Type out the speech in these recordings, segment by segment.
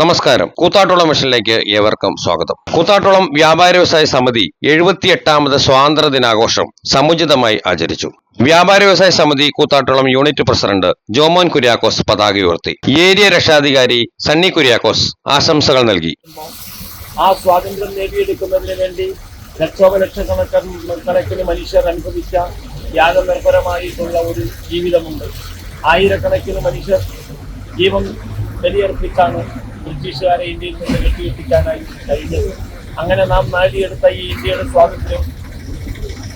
നമസ്കാരം. കൂത്താട്ടോളം മിഷനിലേക്ക് ഏവർക്കും സ്വാഗതം. കൂത്താട്ടോളം വ്യാപാര വ്യവസായ സമിതി എഴുപത്തിയെട്ടാമത് സ്വാതന്ത്ര്യ ദിനാഘോഷം സമുചിതമായി ആചരിച്ചു. വ്യാപാര വ്യവസായ സമിതി കൂത്താട്ടോളം യൂണിറ്റ് പ്രസിഡന്റ് ജോമോൻ കുര്യാക്കോസ് പതാക ഉയർത്തി. ഏരിയ രക്ഷാധികാരി സണ്ണി കുര്യാക്കോസ് ആശംസകൾ നൽകി. ആ സ്വാതന്ത്ര്യം നേടിയെടുക്കുന്നതിന് വേണ്ടി ലക്ഷോപലക്ഷക്കണക്കിന് കണക്കിന് മനുഷ്യർ അനുഭവിച്ച ത്യാഗനിർഭരമായിട്ടുള്ള ഒരു ജീവിതമുണ്ട്. ആയിരക്കണക്കിന് മനുഷ്യർ ജീവൻ ബലിയർപ്പിച്ചാണ് ബ്രിട്ടീഷുകാരെ ഇന്ത്യയിൽ നിന്ന് കെട്ടിയെത്തിക്കാനായി കഴിഞ്ഞത്. അങ്ങനെ നാം നേടിയെടുത്ത ഈ ഇന്ത്യയുടെ സ്വാതന്ത്ര്യം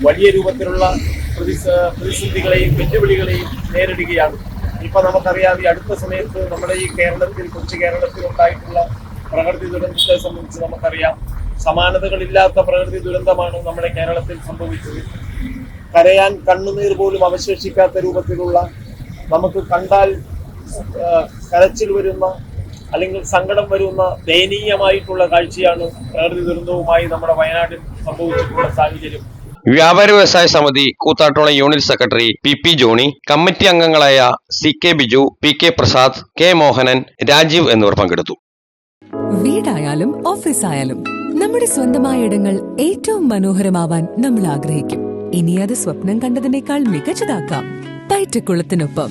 വലിയ രൂപത്തിലുള്ള പ്രതിസ- പ്രതിസന്ധികളെയും വെല്ലുവിളികളെയും നേരിടുകയാണ്. ഇപ്പൊ നമുക്കറിയാം ഈ അടുത്ത സമയത്ത് നമ്മുടെ ഈ കേരളത്തിൽ കൊച്ചു കേരളത്തിൽ ഉണ്ടായിട്ടുള്ള പ്രകൃതി ദുരന്തത്തെ സംബന്ധിച്ച് നമുക്കറിയാം. സമാനതകളില്ലാത്ത പ്രകൃതി ദുരന്തമാണ് നമ്മുടെ കേരളത്തിൽ സംഭവിച്ചത്. കരയാൻ കണ്ണുനീർ പോലും അവശേഷിക്കാത്ത രൂപത്തിലുള്ള നമുക്ക് കണ്ടാൽ കരച്ചിൽ വരുന്ന അല്ലെങ്കിൽ സങ്കടം വരുന്ന ദയനീയമായിട്ടുള്ള കാഴ്ചയാണ് പ്രകൃതി ദുരന്തവുമായി നമ്മുടെ വയനാട്ടിൽ സംഭവിച്ചിട്ടുള്ള സാഹചര്യം. വ്യാപാര വ്യവസായ സമിതി Koothattukulam unit secretary P P Johny committee അംഗങ്ങളായ C K Biju P K Prasad K Mohanan Rajeev എന്നിവർ പങ്കെടുത്തു. വീടായാലും ഓഫീസായാലും നമ്മുടെ സ്വന്തമായ ഇടങ്ങൾ ഏറ്റവും മനോഹരമാവാൻ നമ്മൾ ആഗ്രഹിക്കും. ഇനി അത് സ്വപ്നം കണ്ടതിനേക്കാൾ മികച്ചതാക്കാം പയറ്റക്കുളത്തിനൊപ്പം